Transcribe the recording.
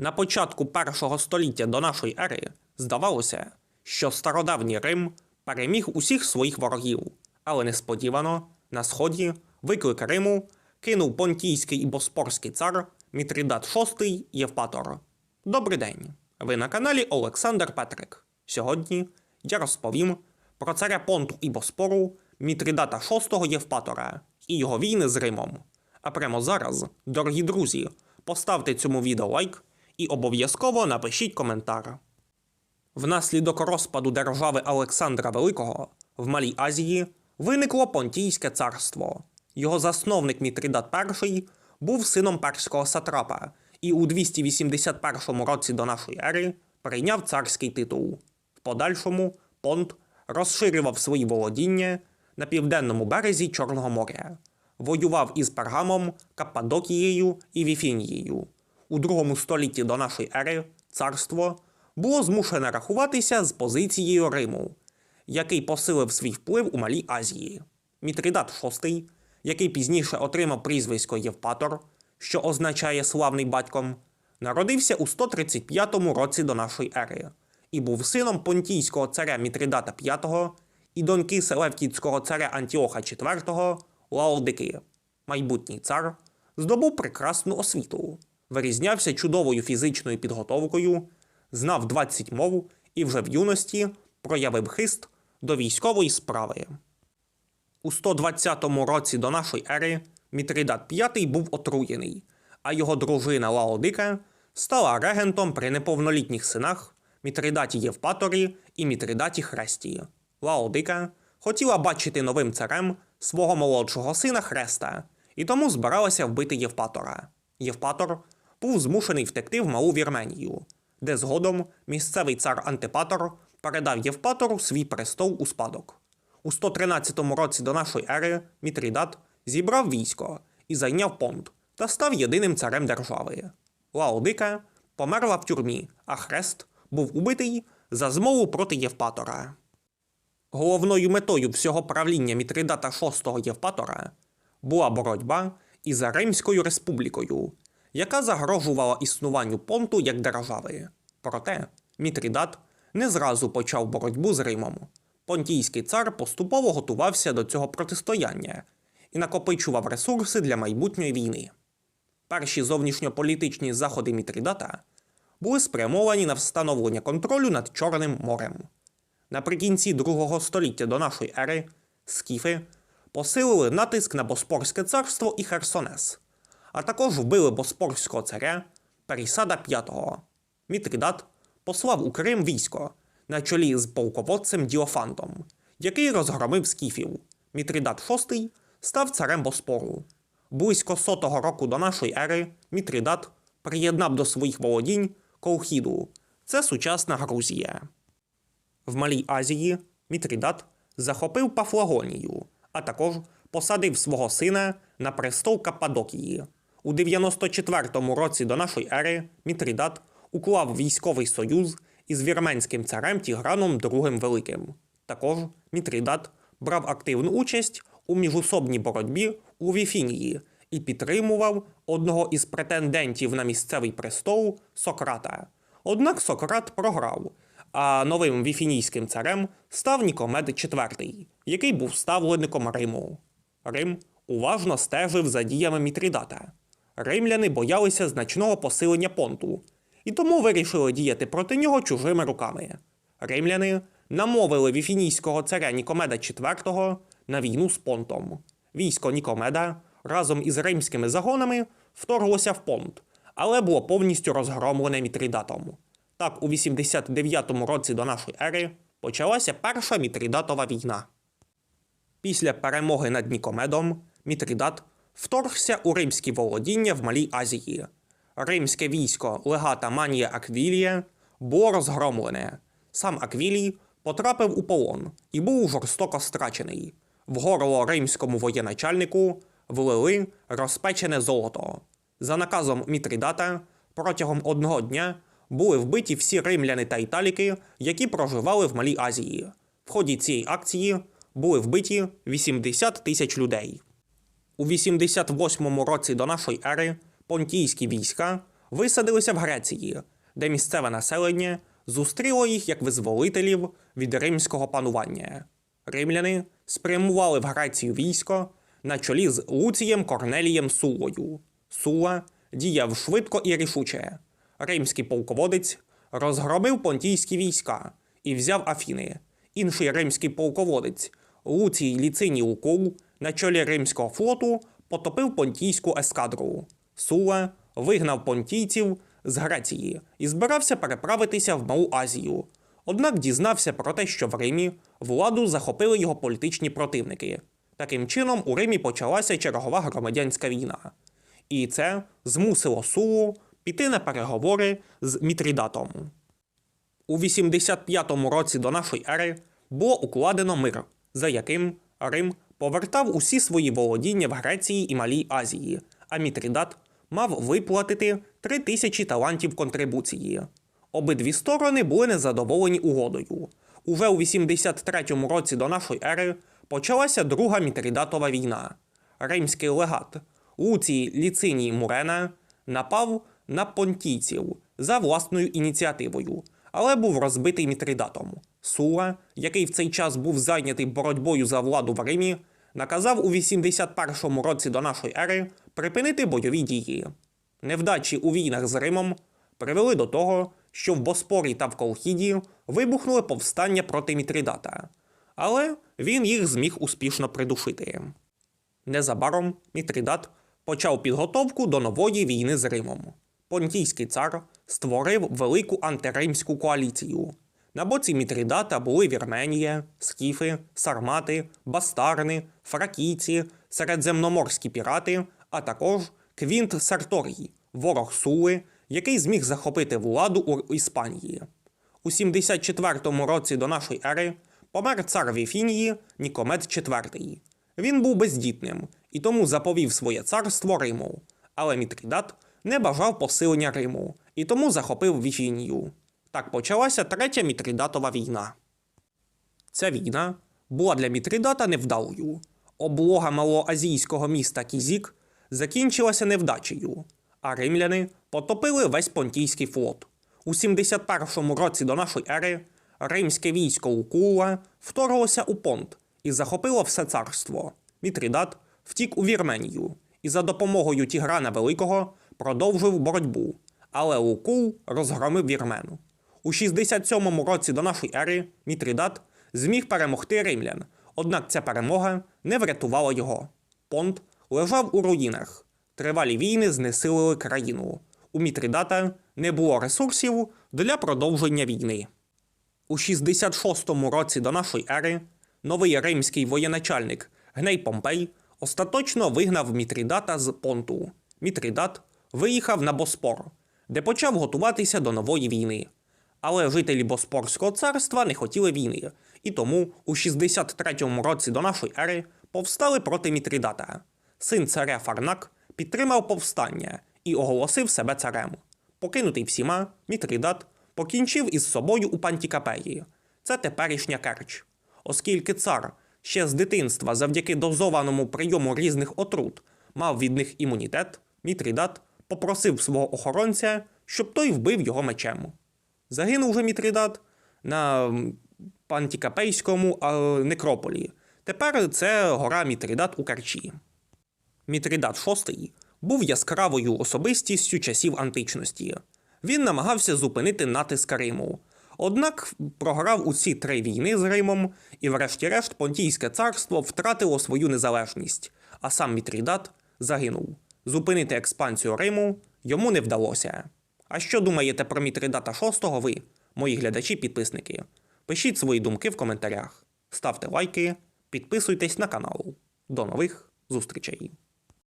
На початку першого століття до нашої ери здавалося, що стародавній Рим переміг усіх своїх ворогів, але несподівано на сході виклик Риму кинув понтійський і боспорський цар Мітридат VI Євпатор. Добрий день! Ви на каналі Олександр Петрик. Сьогодні я розповім про царя Понту і Боспору Мітридата VI Євпатора і його війни з Римом. А прямо зараз, дорогі друзі, поставте цьому відео лайк і обов'язково напишіть коментар. Внаслідок розпаду держави Олександра Великого в Малій Азії виникло Понтійське царство. Його засновник Мітридат І був сином перського сатрапа і у 281 році до нашої ери прийняв царський титул. В подальшому Понт розширював свої володіння на південному березі Чорного моря, воював із Пергамом, Каппадокією і Віфінією. У другому столітті до нашої ери царство було змушене рахуватися з позицією Риму, який посилив свій вплив у Малій Азії. Мітридат VI, який пізніше отримав прізвисько Євпатор, що означає славний батьком, народився у 135 році до нашої ери і був сином понтійського царя Мітридата V і доньки селевкітського царя Антіоха IV Лаодики. Майбутній цар здобув прекрасну освіту, вирізнявся чудовою фізичною підготовкою, знав 20 мов і вже в юності проявив хист до військової справи. У 120 році до нашої ери Мітридат V був отруєний, а його дружина Лаодика стала регентом при неповнолітніх синах Мітридаті Євпаторі і Мітридаті Хресті. Лаодика хотіла бачити новим царем свого молодшого сина Хреста, і тому збиралася вбити Євпатора. Євпатор був змушений втекти в малу Вірменію, де згодом місцевий цар Антипатор передав Євпатору свій престол у спадок. У 113 році до нашої ери Мітридат зібрав військо і зайняв понт та став єдиним царем держави. Лаодика померла в тюрмі, а Хрест був убитий за змову проти Євпатора. Головною метою всього правління Мітридата VI Євпатора була боротьба із Римською республікою, яка загрожувала існуванню понту як держави. Проте Мітридат не зразу почав боротьбу з Римом. Понтійський цар поступово готувався до цього протистояння і накопичував ресурси для майбутньої війни. Перші зовнішньополітичні заходи Мітридата були спрямовані на встановлення контролю над Чорним морем. Наприкінці другого століття до нашої ери скіфи посилили натиск на Боспорське царство і Херсонес, а також вбили боспорського царя Перісада V. Мітридат послав у Крим військо на чолі з полководцем Діофантом, який розгромив скіфів. Мітридат VI став царем Боспору. Близько сотого року до нашої ери Мітридат приєднав до своїх володінь Колхіду. Це сучасна Грузія. В Малій Азії Мітридат захопив Пафлагонію, а також посадив свого сина на престол Каппадокії. У 94 році до нашої ери Мітридат уклав військовий союз із вірменським царем Тіграном II Великим. Також Мітридат брав активну участь у міжусобній боротьбі у Віфінії і підтримував одного із претендентів на місцевий престол Сократа. Однак Сократ програв, а новим віфінійським царем став Нікомед IV, який був ставленником Риму. Рим уважно стежив за діями Мітридата. Римляни боялися значного посилення понту, і тому вирішили діяти проти нього чужими руками. Римляни намовили віфінійського царя Нікомеда IV на війну з понтом. Військо Нікомеда разом із римськими загонами вторглося в понт, але було повністю розгромлене Мітридатом. Так, у 89-му році до нашої ери почалася перша Мітридатова війна. Після перемоги над Нікомедом Мітридат вторгся у римські володіння в Малій Азії. Римське військо легата Манія Аквілія було розгромлене. Сам Аквілій потрапив у полон і був жорстоко страчений. В горло римському воєначальнику влили розпечене золото. За наказом Мітридата протягом одного дня були вбиті всі римляни та італіки, які проживали в Малій Азії. В ході цієї акції були вбиті 80 тисяч людей. У 88 році до нашої ери понтійські війська висадилися в Греції, де місцеве населення зустріло їх як визволителів від римського панування. Римляни спрямували в Грецію військо на чолі з Луцієм Корнелієм Сулою. Сула діяв швидко і рішуче. Римський полководець розгромив понтійські війська і взяв Афіни. Інший римський полководець Луцій Ліциній Лукул на чолі римського флоту потопив понтійську ескадру. Сула вигнав понтійців з Греції і збирався переправитися в Малу Азію. Однак дізнався про те, що в Римі владу захопили його політичні противники. Таким чином, у Римі почалася чергова громадянська війна. І це змусило Сулу піти на переговори з Мітрідатом. У 85-му році до нашої ери було укладено мир, за яким Рим повертав усі свої володіння в Греції і Малій Азії, а Мітрідат мав виплатити 3 тисячі талантів контрибуції. Обидві сторони були незадоволені угодою. Уже у 83-му році до нашої ери почалася друга Мітрідатова війна. Римський легат Луцій Ліциній Мурена напав на понтійців за власною ініціативою, але був розбитий Мітридатом. Сула, який в цей час був зайнятий боротьбою за владу в Римі, наказав у 81-му році до нашої ери припинити бойові дії. Невдачі у війнах з Римом привели до того, що в Боспорі та в Колхіді вибухнули повстання проти Мітридата, але він їх зміг успішно придушити. Незабаром Мітридат почав підготовку до нової війни з Римом. Понтійський цар створив велику антиримську коаліцію. На боці Мітридата були Вірменія, Скіфи, Сармати, Бастарни, Фракійці, середземноморські пірати, а також Квінт Серторій, ворог Сули, який зміг захопити владу у Іспанії. У 74-му році до нашої ери помер цар Віфінії Нікомед IV. Він був бездітним і тому заповів своє царство Риму. Але Мітрідат не бажав посилення Риму і тому захопив Віфінію. Так почалася третя Мітридатова війна. Ця війна була для Мітридата невдалою. Облога малоазійського міста Кізік закінчилася невдачею, а римляни потопили весь понтійський флот. У 71-му році до нашої ери римське військо Лукула вторглося у понт і захопило все царство. Мітридат втік у Вірменію і за допомогою Тіграна Великого продовжив боротьбу, але Лукул розгромив вірмену. У 67-му році до нашої ери Мітридат зміг перемогти римлян, однак ця перемога не врятувала його. Понт лежав у руїнах. Тривалі війни знесилили країну. У Мітридата не було ресурсів для продовження війни. У 66-му році до нашої ери новий римський воєначальник Гней Помпей остаточно вигнав Мітридата з понту. Мітридат виїхав на Боспор, де почав готуватися до нової війни. Але жителі Боспорського царства не хотіли війни, і тому у 63-му році до нашої ери повстали проти Мітридата. Син царя Фарнак підтримав повстання і оголосив себе царем. Покинутий всіма, Мітридат покінчив із собою у Пантікапеї. Це теперішня Керч. Оскільки цар ще з дитинства завдяки дозованому прийому різних отрут мав від них імунітет, Мітридат попросив свого охоронця, щоб той вбив його мечем. Загинув же Мітридат на Пантікапейському некрополі. Тепер це гора Мітридат у Керчі. Мітридат VI був яскравою особистістю часів античності. Він намагався зупинити натиск Риму. Однак програв усі три війни з Римом, і, врешті-решт, Понтійське царство втратило свою незалежність, а сам Мітридат загинув. Зупинити експансію Риму йому не вдалося. А що думаєте про Мітридата VI ви, мої глядачі-підписники? Пишіть свої думки в коментарях, ставте лайки, підписуйтесь на канал. До нових зустрічей!